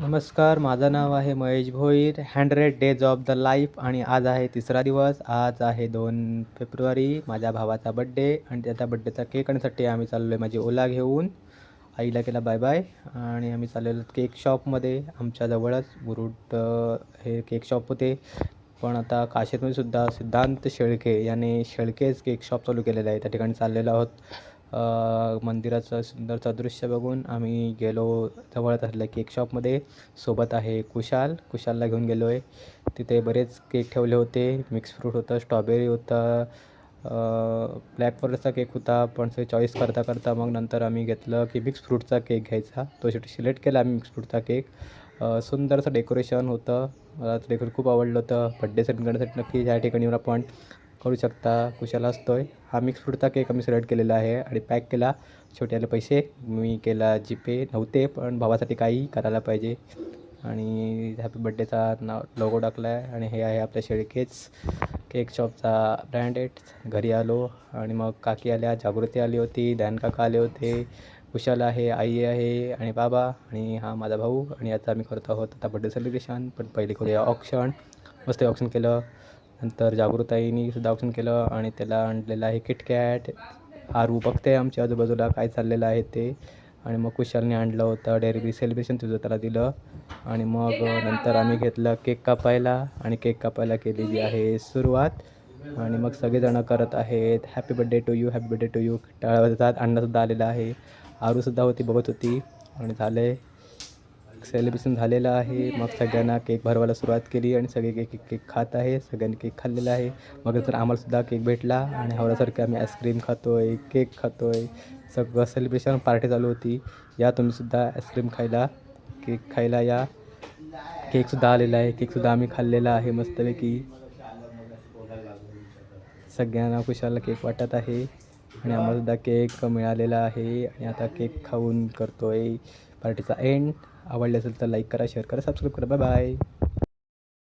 नमस्कार माझं नाव आहे Mahesh Bhoir. Hundred days of the life आणि आज आहे तिसरा दिवस. आज आहे दोन फेब्रुवारी माझ्या भावाचा बड्डे आणि त्याचा बड्डेचा केक आणण्यासाठी आम्ही चाललो आहे माझी ओला घेऊन. आईला केला बाय बाय आणि आम्ही चाललेलो केक शॉपमध्ये आमच्याजवळच मुरुड हे केक शॉप होते. पण आता काशेतमध्ये सुद्धा सिद्धांत शेळके याने शेळकेच केक शॉप चालू केलेलं आहे. त्या ठिकाणी चाललेलो आहोत. मंदिराचं सुंदरचं दृश्य बघून आम्ही गेलो. जवळच असल्या केक शॉपमध्ये सोबत आहे कुशाल. कुशालला घेऊन गेलो आहे तिथे बरेच केक ठेवले होते. मिक्स फ्रूट होतं स्ट्रॉबेरी होतं. ब्लॅक फॉरेस्टचा केक होता. पण ते चॉईस करता करता मग नंतर आम्ही घेतलं की मिक्स फ्रूटचा केक घ्यायचा. तो शेवटी सिलेक्ट केला आम्ही मिक्स फ्रूटचा केक सुंदरचं सुंदरसं डेकोरेशन होतं. मला ते डेकोरेशन खूप आवडलं होतं. बड्डे सेट करण्यासाठी नक्की ह्या ठिकाणी आपण करू शकता. कुशाल असतो आहे हा मिक्स फ्रूटचा केक आम्ही सिलेक्ट केलेला आहे आणि पॅक केला. छोट्याला आले पैसे. मी केला जीपे नव्हते पण भावासाठी काही करायला पाहिजे. आणि हॅपी बड्डेचा नाव लोगो टाकला आहे आणि हे आहे आपल्या शेळकेच केक शॉपचा ब्रँडेड घरी आलो आणि मग काकी आल्या जागृती आली होती ध्यान काका आले होते. कुशाल आहे आई आहे आणि बाबा आणि हा माझा भाऊ. आणि आता आम्ही करत आहोत आता बड्डे सेलिब्रेशन पण पहिले करूया ऑप्शन मस्त ऑप्शन केलं. नंतर जागृताईनी सुद्धा ऑप्शन केलं आणि त्याला आणलेलं आहे किटकॅट आरू बघते आमच्या आजूबाजूला काय चाललेलं आहे ते. आणि मग कुशालने आणलं होतं डेअरी सेलिब्रेशन तुझं त्याला दिलं. आणि मग नंतर आम्ही घेतलं केक कापायला आणि केक कापायला केली जी आहे सुरुवात. आणि मग सगळेजणं करत आहेत. Happy birthday to you happy birthday to you टाळा अण्णासुद्धा आलेला आहे. आरूसुद्धा होती बघत होती. आणि झाले सेलिब्रेशन झालेलं आहे. मग सगळ्यांना केक भरवायला सुरुवात केली आणि सगळे केक केक केक खात आहे. सगळ्यांनी केक खाल्लेला आहे. मग तर आम्हालासुद्धा केक भेटला आणि हवल्यासारखं आम्ही आईस्क्रीम खातो आहे केक खातो आहे सगळं सेलिब्रेशन पार्टी चालू होती. या तुम्हीसुद्धा आईस्क्रीम खायला केक खायला या. केकसुद्धा आलेला आहे. केकसुद्धा आम्ही खाल्लेला आहे मस्तपैकी. सगळ्यांना खुशाला केक वाटत आहे. आणि आम्हालासुद्धा केक मिळालेला आहे. आणि आता केक खाऊन करतो आहे पार्टीचा एंड आवडले असेल तर लाईक करा शेअर करा सबस्क्राईब करा. Bye bye